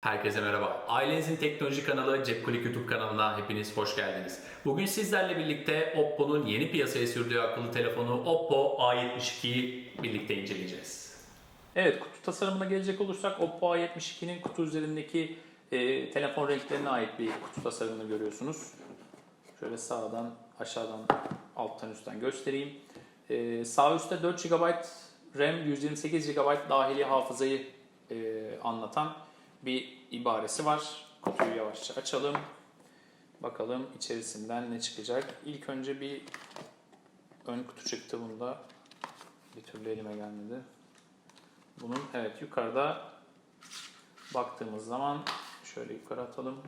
Herkese merhaba. Ailenizin teknoloji kanalı Cepkulik YouTube kanalına hepiniz hoş geldiniz. Bugün sizlerle birlikte Oppo'nun yeni piyasaya sürdüğü akıllı telefonu Oppo A72'yi birlikte inceleyeceğiz. Evet, kutu tasarımına gelecek olursak Oppo A72'nin kutu üzerindeki e, telefon renklerine ait bir kutu tasarımını görüyorsunuz. Şöyle sağdan, aşağıdan, alttan, üstten göstereyim. E, sağ üstte 4 GB RAM, 128 GB dahili hafızayı e, anlatan bir ibaresi var. Kutuyu yavaşça açalım. Bakalım içerisinden ne çıkacak. İlk önce bir ön kutu çıktı bunda. Bir türlü elime gelmedi. Bunun evet yukarıda baktığımız zaman şöyle yukarı atalım.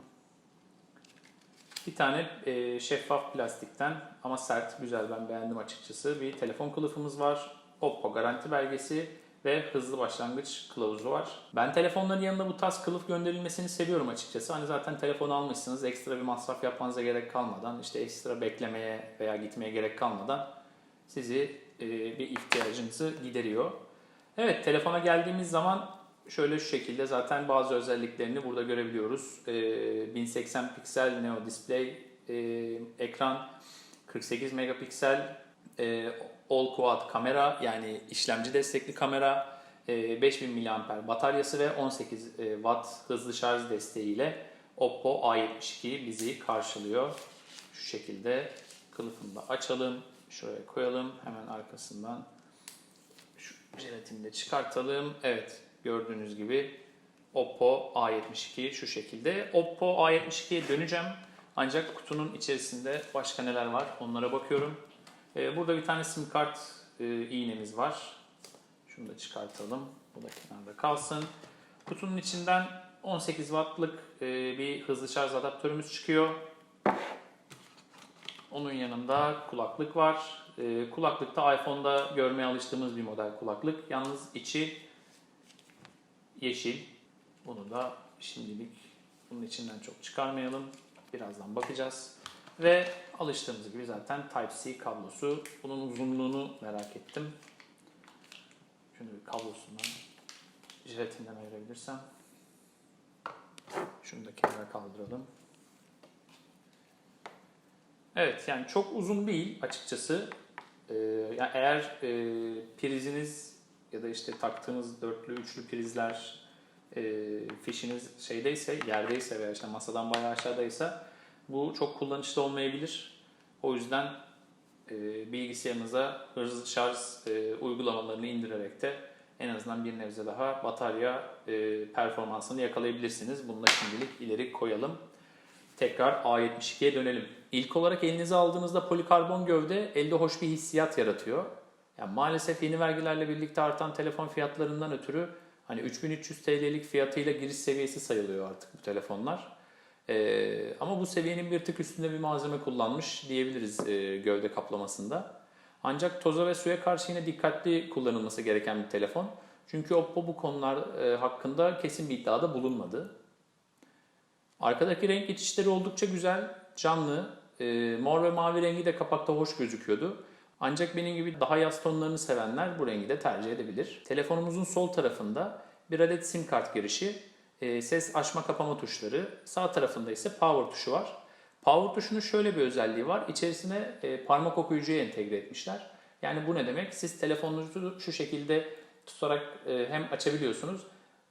Bir tane e, şeffaf plastikten ama sert, güzel ben beğendim açıkçası. Bir telefon kılıfımız var. Oppo garanti belgesi ve hızlı başlangıç kılavuzu var. Ben telefonların yanında bu tarz kılıf gönderilmesini seviyorum açıkçası. Hani zaten telefon almışsınız ekstra bir masraf yapmanıza gerek kalmadan, işte ekstra beklemeye veya gitmeye gerek kalmadan sizi e, bir ihtiyacınızı gideriyor. Evet telefona geldiğimiz zaman şöyle şu şekilde zaten bazı özelliklerini burada görebiliyoruz. E, 1080 piksel Neo Display e, ekran, 48 megapiksel e, All Quad kamera yani işlemci destekli kamera, e, 5000 mAh bataryası ve 18 e, Watt hızlı şarj desteğiyle Oppo A72 bizi karşılıyor. Şu şekilde kılıfını da açalım. Şuraya koyalım. Hemen arkasından şu jelatini de çıkartalım. Evet gördüğünüz gibi Oppo A72 şu şekilde. Oppo A72'ye döneceğim. Ancak kutunun içerisinde başka neler var onlara bakıyorum. Ee, Burada bir tane sim kart e, iğnemiz var. Şunu da çıkartalım. Bu da kenarda kalsın. Kutunun içinden 18 wattlık e, bir hızlı şarj adaptörümüz çıkıyor. Onun yanında kulaklık var. E, Kulaklıkta iPhone'da görmeye alıştığımız bir model kulaklık. Yalnız içi yeşil. Bunu da şimdilik bunun içinden çok çıkarmayalım. Birazdan bakacağız. Ve alıştığımız gibi zaten Type-C kablosu. Bunun uzunluğunu merak ettim. Şunu bir kablosundan, jelatinden ayırabilirsem. Şunu da kenara kaldıralım. Evet yani çok uzun değil açıkçası. Ee, yani eğer e, priziniz ya da işte taktığınız dörtlü, üçlü prizler e, fişiniz şeydeyse, yerdeyse veya işte masadan bayağı aşağıdaysa bu çok kullanışlı olmayabilir. O yüzden e, bilgisayarınıza hızlı şarj e, uygulamalarını indirerek de en azından bir nebze daha batarya e, performansını yakalayabilirsiniz. Bunu da şimdilik ileri koyalım. Tekrar A72'ye dönelim. İlk olarak elinize aldığınızda polikarbon gövde elde hoş bir hissiyat yaratıyor. Yani maalesef yeni vergilerle birlikte artan telefon fiyatlarından ötürü hani 3300 TL'lik fiyatıyla giriş seviyesi sayılıyor artık bu telefonlar. Ee, ama bu seviyenin bir tık üstünde bir malzeme kullanmış diyebiliriz e, gövde kaplamasında. Ancak toza ve suya karşı yine dikkatli kullanılması gereken bir telefon. Çünkü Oppo bu konular e, hakkında kesin bir iddiada bulunmadı. Arkadaki renk geçişleri oldukça güzel, canlı. E, mor ve mavi rengi de kapakta hoş gözüküyordu. Ancak benim gibi daha yaz tonlarını sevenler bu rengi de tercih edebilir. Telefonumuzun sol tarafında bir adet sim kart girişi, e, ses açma kapama tuşları, sağ tarafında ise power tuşu var. Power tuşunun şöyle bir özelliği var. İçerisine e, parmak okuyucuyu entegre etmişler. Yani bu ne demek? Siz telefonunuzu şu şekilde tutarak e, hem açabiliyorsunuz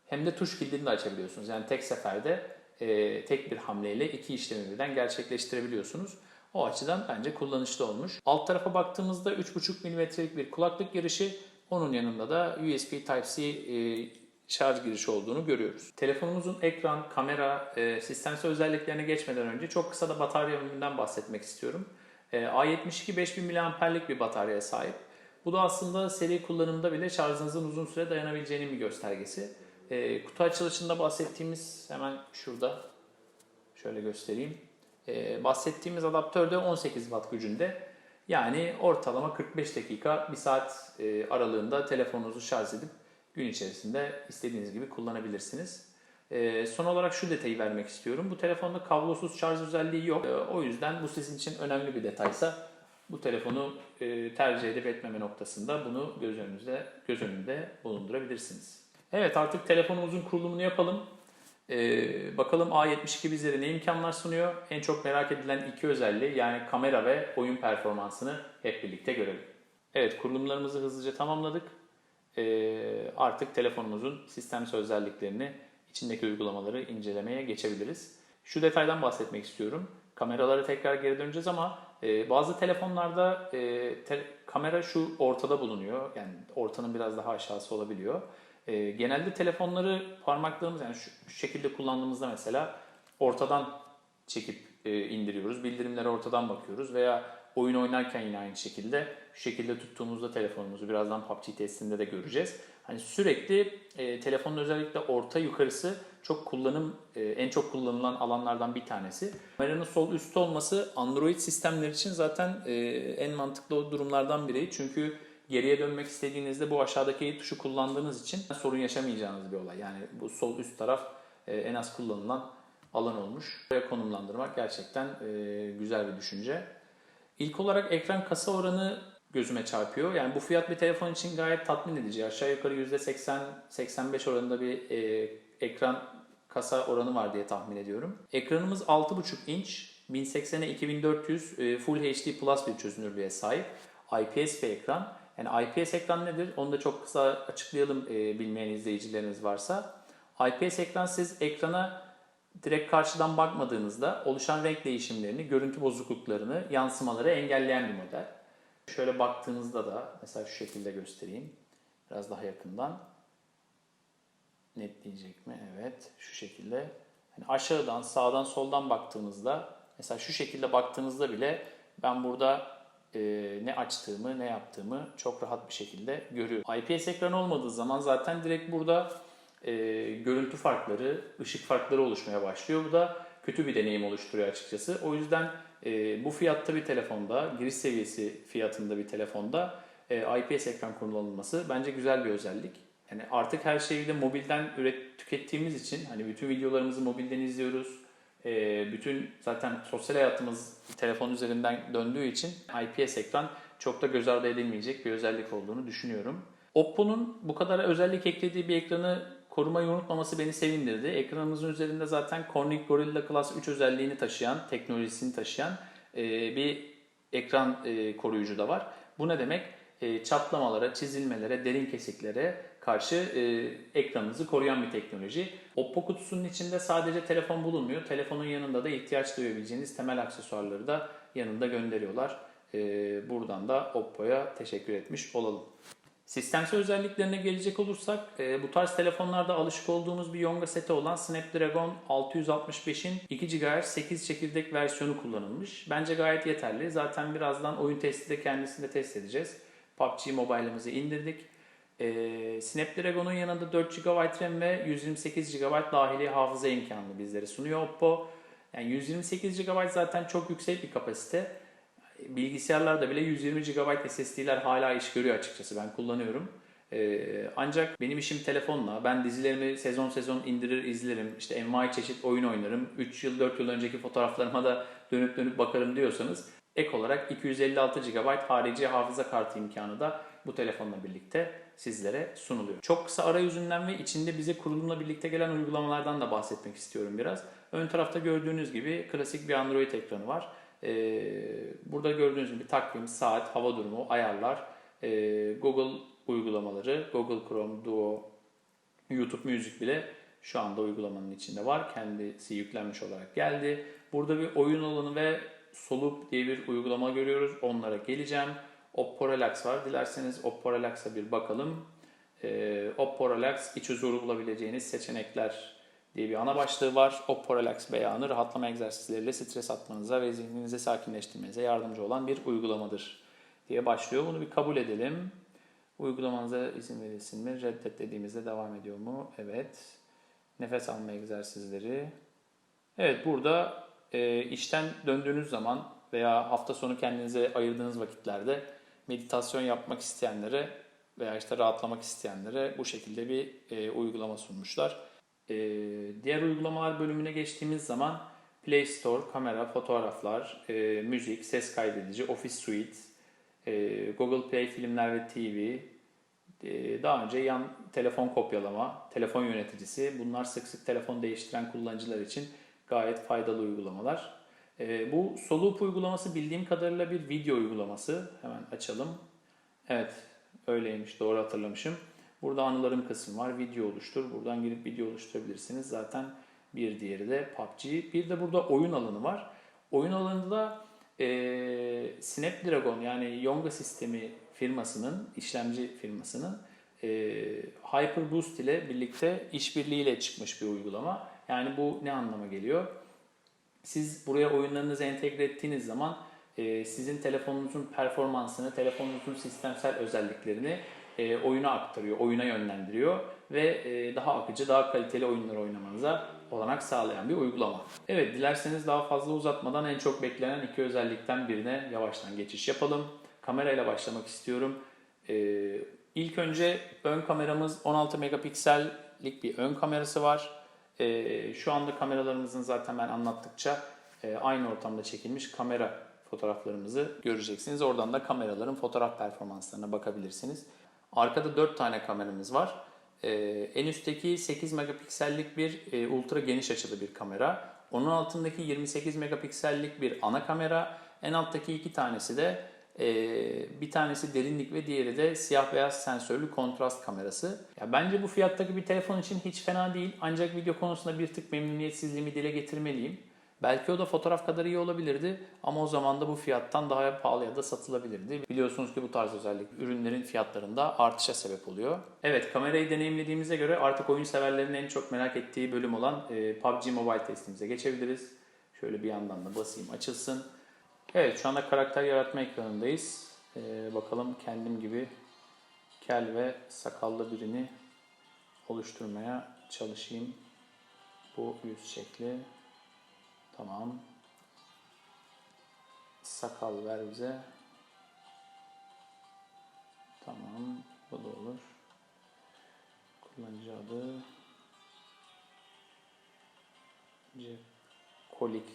hem de tuş kilidini de açabiliyorsunuz. Yani tek seferde e, tek bir hamleyle iki işlemi birden gerçekleştirebiliyorsunuz. O açıdan bence kullanışlı olmuş. Alt tarafa baktığımızda 3.5 mm'lik bir kulaklık girişi, onun yanında da USB Type-C şarj girişi olduğunu görüyoruz. Telefonumuzun ekran, kamera, e, sistemsel özelliklerine geçmeden önce çok kısa da batarya ömründen bahsetmek istiyorum. E, A72 5000 mAh'lik bir bataryaya sahip. Bu da aslında seri kullanımda bile şarjınızın uzun süre dayanabileceğinin bir göstergesi. E, kutu açılışında bahsettiğimiz hemen şurada şöyle göstereyim. E, bahsettiğimiz adaptör de 18 watt gücünde. Yani ortalama 45 dakika, 1 saat e, aralığında telefonunuzu şarj edip gün içerisinde istediğiniz gibi kullanabilirsiniz. E, son olarak şu detayı vermek istiyorum. Bu telefonda kablosuz şarj özelliği yok. E, o yüzden bu sizin için önemli bir detaysa bu telefonu e, tercih edip etmeme noktasında bunu göz önünüzde göz önünde bulundurabilirsiniz. Evet artık telefonumuzun kurulumunu yapalım. Ee, bakalım A72 bizlere ne imkanlar sunuyor? En çok merak edilen iki özelliği yani kamera ve oyun performansını hep birlikte görelim. Evet kurulumlarımızı hızlıca tamamladık. Ee, artık telefonumuzun sistemsel özelliklerini, içindeki uygulamaları incelemeye geçebiliriz. Şu detaydan bahsetmek istiyorum. Kameralara tekrar geri döneceğiz ama e, bazı telefonlarda e, te- kamera şu ortada bulunuyor. Yani ortanın biraz daha aşağısı olabiliyor. E, genelde telefonları parmaklarımız yani şu, şu şekilde kullandığımızda mesela ortadan çekip e, indiriyoruz. Bildirimlere ortadan bakıyoruz veya oyun oynarken yine aynı şekilde şu şekilde tuttuğumuzda telefonumuzu birazdan PUBG testinde de göreceğiz. Hani sürekli e, telefonun özellikle orta yukarısı çok kullanım e, en çok kullanılan alanlardan bir tanesi. Kameranın sol üstte olması Android sistemler için zaten e, en mantıklı durumlardan biri. Çünkü geriye dönmek istediğinizde bu aşağıdaki tuşu kullandığınız için sorun yaşamayacağınız bir olay. Yani bu sol üst taraf e, en az kullanılan alan olmuş. Buraya konumlandırmak gerçekten e, güzel bir düşünce. İlk olarak ekran kasa oranı gözüme çarpıyor. Yani bu fiyat bir telefon için gayet tatmin edici. Aşağı yukarı %80-85 oranında bir e, ekran kasa oranı var diye tahmin ediyorum. Ekranımız 6.5 inç, 1080'e 2400 e, Full HD Plus bir çözünürlüğe sahip. IPS bir ekran. Yani IPS ekran nedir? Onu da çok kısa açıklayalım e, bilmeyen izleyicileriniz varsa. IPS ekran siz ekrana direkt karşıdan bakmadığınızda oluşan renk değişimlerini, görüntü bozukluklarını, yansımaları engelleyen bir model. Şöyle baktığınızda da mesela şu şekilde göstereyim. Biraz daha yakından. Netleyecek mi? Evet. Şu şekilde. Yani aşağıdan, sağdan, soldan baktığınızda mesela şu şekilde baktığınızda bile ben burada e, ne açtığımı, ne yaptığımı çok rahat bir şekilde görüyorum. IPS ekran olmadığı zaman zaten direkt burada e, görüntü farkları, ışık farkları oluşmaya başlıyor. Bu da kötü bir deneyim oluşturuyor açıkçası. O yüzden e, bu fiyatta bir telefonda, giriş seviyesi fiyatında bir telefonda e, IPS ekran kullanılması bence güzel bir özellik. Yani artık her şeyi de mobilden üret tükettiğimiz için hani bütün videolarımızı mobilden izliyoruz. E, bütün zaten sosyal hayatımız telefon üzerinden döndüğü için IPS ekran çok da göz ardı edilmeyecek bir özellik olduğunu düşünüyorum. Oppo'nun bu kadar özellik eklediği bir ekranı korumayı unutmaması beni sevindirdi. Ekranımızın üzerinde zaten Corning Gorilla Glass 3 özelliğini taşıyan, teknolojisini taşıyan e, bir ekran e, koruyucu da var. Bu ne demek? E, çatlamalara, çizilmelere, derin kesiklere karşı e, ekranınızı koruyan bir teknoloji. Oppo kutusunun içinde sadece telefon bulunmuyor. Telefonun yanında da ihtiyaç duyabileceğiniz temel aksesuarları da yanında gönderiyorlar. E, buradan da Oppo'ya teşekkür etmiş olalım. Sistemsel özelliklerine gelecek olursak e, bu tarz telefonlarda alışık olduğumuz bir Yonga seti olan Snapdragon 665'in 2 GHz 8 çekirdek versiyonu kullanılmış. Bence gayet yeterli. Zaten birazdan oyun testi de kendisinde test edeceğiz. PUBG Mobile'ımızı indirdik. E, Snapdragon'un yanında 4 GB RAM ve 128 GB dahili hafıza imkanını bizlere sunuyor Oppo. Yani 128 GB zaten çok yüksek bir kapasite bilgisayarlarda bile 120 GB SSD'ler hala iş görüyor açıkçası. Ben kullanıyorum. Ee, ancak benim işim telefonla. Ben dizilerimi sezon sezon indirir izlerim. İşte envai çeşit oyun oynarım. 3 yıl 4 yıl önceki fotoğraflarıma da dönüp dönüp bakarım diyorsanız ek olarak 256 GB harici hafıza kartı imkanı da bu telefonla birlikte sizlere sunuluyor. Çok kısa arayüzünden ve içinde bize kurulumla birlikte gelen uygulamalardan da bahsetmek istiyorum biraz. Ön tarafta gördüğünüz gibi klasik bir Android ekranı var. Ee, burada gördüğünüz gibi takvim, saat, hava durumu, ayarlar, e, Google uygulamaları, Google Chrome, Duo, YouTube Music bile şu anda uygulamanın içinde var. Kendisi yüklenmiş olarak geldi. Burada bir oyun alanı ve Solup diye bir uygulama görüyoruz. Onlara geleceğim. Oppo Relax var. Dilerseniz Oppo Relax'a bir bakalım. Ee, Oppo Relax iç huzuru bulabileceğiniz seçenekler diye bir ana başlığı var. Oppo Relax beyanı rahatlama egzersizleriyle stres atmanıza ve zihninizi sakinleştirmenize yardımcı olan bir uygulamadır diye başlıyor. Bunu bir kabul edelim. Uygulamanıza izin verilsin mi? Reddet dediğimizde devam ediyor mu? Evet. Nefes alma egzersizleri. Evet burada e, işten döndüğünüz zaman veya hafta sonu kendinize ayırdığınız vakitlerde meditasyon yapmak isteyenlere veya işte rahatlamak isteyenlere bu şekilde bir e, uygulama sunmuşlar. Ee, diğer uygulamalar bölümüne geçtiğimiz zaman Play Store, kamera, fotoğraflar, e, müzik, ses kaydedici, Office Suite, e, Google Play filmler ve TV, Ee, Daha önce yan telefon kopyalama, telefon yöneticisi bunlar sık sık telefon değiştiren kullanıcılar için gayet faydalı uygulamalar. Ee, Bu Solup uygulaması bildiğim kadarıyla bir video uygulaması. Hemen açalım. Evet öyleymiş doğru hatırlamışım. Burada anılarım kısmı var. Video oluştur. Buradan girip video oluşturabilirsiniz. Zaten bir diğeri de PUBG. Bir de burada oyun alanı var. Oyun alanında e, Snapdragon yani Yonga sistemi firmasının, işlemci firmasının e, HyperBoost ile birlikte işbirliğiyle çıkmış bir uygulama. Yani bu ne anlama geliyor? Siz buraya oyunlarınızı entegre ettiğiniz zaman e, sizin telefonunuzun performansını, telefonunuzun sistemsel özelliklerini e, oyuna aktarıyor, oyuna yönlendiriyor ve e, daha akıcı, daha kaliteli oyunlar oynamanıza olanak sağlayan bir uygulama. Evet, dilerseniz daha fazla uzatmadan en çok beklenen iki özellikten birine yavaştan geçiş yapalım. Kamerayla başlamak istiyorum. E, ilk önce ön kameramız 16 megapiksellik bir ön kamerası var. E, şu anda kameralarımızın zaten ben anlattıkça e, aynı ortamda çekilmiş kamera fotoğraflarımızı göreceksiniz. Oradan da kameraların fotoğraf performanslarına bakabilirsiniz. Arkada 4 tane kameramız var. Ee, en üstteki 8 megapiksellik bir e, ultra geniş açılı bir kamera. Onun altındaki 28 megapiksellik bir ana kamera. En alttaki iki tanesi de e, bir tanesi derinlik ve diğeri de siyah beyaz sensörlü kontrast kamerası. Ya bence bu fiyattaki bir telefon için hiç fena değil. Ancak video konusunda bir tık memnuniyetsizliğimi dile getirmeliyim. Belki o da fotoğraf kadar iyi olabilirdi ama o zaman da bu fiyattan daha pahalıya da satılabilirdi. Biliyorsunuz ki bu tarz özellik ürünlerin fiyatlarında artışa sebep oluyor. Evet kamerayı deneyimlediğimize göre artık oyun severlerin en çok merak ettiği bölüm olan e, PUBG Mobile testimize geçebiliriz. Şöyle bir yandan da basayım açılsın. Evet şu anda karakter yaratma ekranındayız. E, bakalım kendim gibi kel ve sakallı birini oluşturmaya çalışayım. Bu yüz şekli. Tamam. Sakal ver bize. Tamam. Bu da olur. Kullanıcı adı. Cep kolik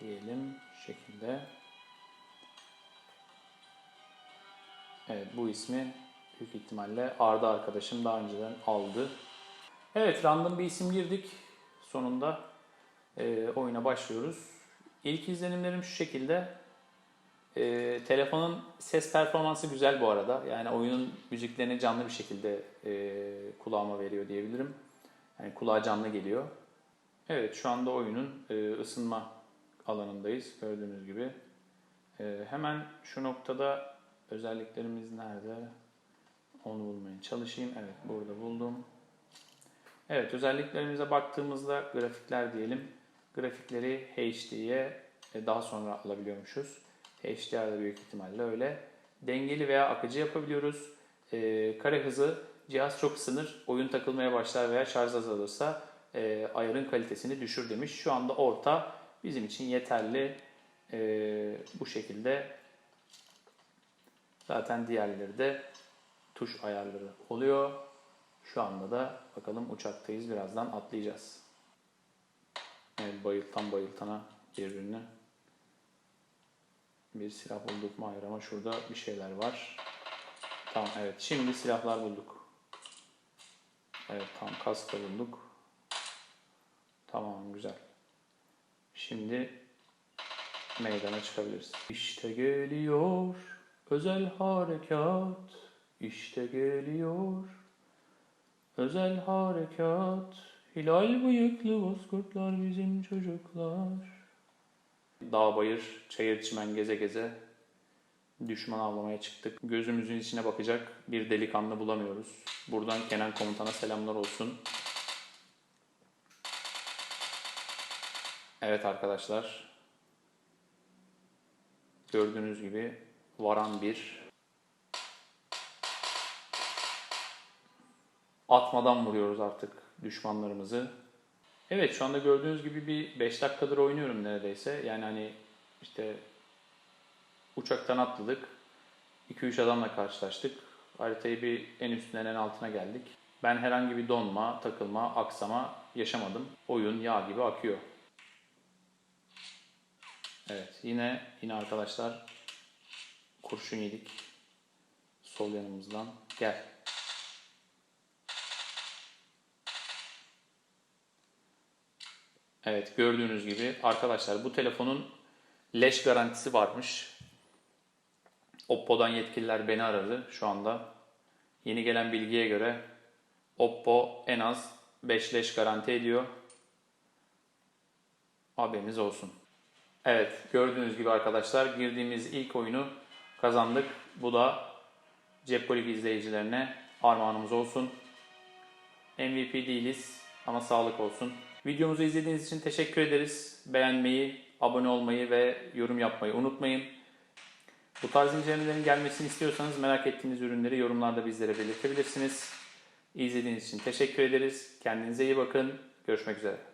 diyelim şekilde. Evet bu ismi büyük ihtimalle Arda arkadaşım daha önceden aldı. Evet random bir isim girdik. Sonunda e, oyuna başlıyoruz. İlk izlenimlerim şu şekilde. E, telefonun ses performansı güzel bu arada. Yani oyunun müziklerini canlı bir şekilde e, kulağıma veriyor diyebilirim. Yani kulağa canlı geliyor. Evet şu anda oyunun e, ısınma alanındayız gördüğünüz gibi. E, hemen şu noktada özelliklerimiz nerede? Onu bulmaya çalışayım. Evet burada buldum. Evet özelliklerimize baktığımızda grafikler diyelim. Grafikleri HD'ye e, daha sonra alabiliyormuşuz. HDR'da büyük ihtimalle öyle. Dengeli veya akıcı yapabiliyoruz. E, kare hızı cihaz çok ısınır, oyun takılmaya başlar veya şarj azalırsa e, ayarın kalitesini düşür demiş. Şu anda orta bizim için yeterli e, bu şekilde. Zaten diğerleri de tuş ayarları oluyor. Şu anda da bakalım uçaktayız. Birazdan atlayacağız. Evet, bayıltan bayıltana birbirini. Bir silah bulduk mu? Hayır ama şurada bir şeyler var. Tamam evet. Şimdi silahlar bulduk. Evet tam kask da bulduk. Tamam güzel. Şimdi meydana çıkabiliriz. İşte geliyor özel harekat. İşte geliyor özel harekat. Hilal bıyıklı bozkurtlar bizim çocuklar. Dağ bayır, çayır çimen geze geze düşman avlamaya çıktık. Gözümüzün içine bakacak bir delikanlı bulamıyoruz. Buradan Kenan komutana selamlar olsun. Evet arkadaşlar. Gördüğünüz gibi varan bir atmadan vuruyoruz artık düşmanlarımızı. Evet şu anda gördüğünüz gibi bir 5 dakikadır oynuyorum neredeyse. Yani hani işte uçaktan atladık. 2-3 adamla karşılaştık. Haritayı bir en üstünden en altına geldik. Ben herhangi bir donma, takılma, aksama yaşamadım. Oyun yağ gibi akıyor. Evet yine yine arkadaşlar kurşun yedik. sol yanımızdan. Gel. Evet gördüğünüz gibi arkadaşlar bu telefonun leş garantisi varmış. Oppo'dan yetkililer beni aradı şu anda. Yeni gelen bilgiye göre Oppo en az 5 leş garanti ediyor. Haberiniz olsun. Evet gördüğünüz gibi arkadaşlar girdiğimiz ilk oyunu kazandık. Bu da Cepkolik izleyicilerine armağanımız olsun. MVP değiliz ama sağlık olsun. Videomuzu izlediğiniz için teşekkür ederiz. Beğenmeyi, abone olmayı ve yorum yapmayı unutmayın. Bu tarz incelemelerin gelmesini istiyorsanız merak ettiğiniz ürünleri yorumlarda bizlere belirtebilirsiniz. İzlediğiniz için teşekkür ederiz. Kendinize iyi bakın. Görüşmek üzere.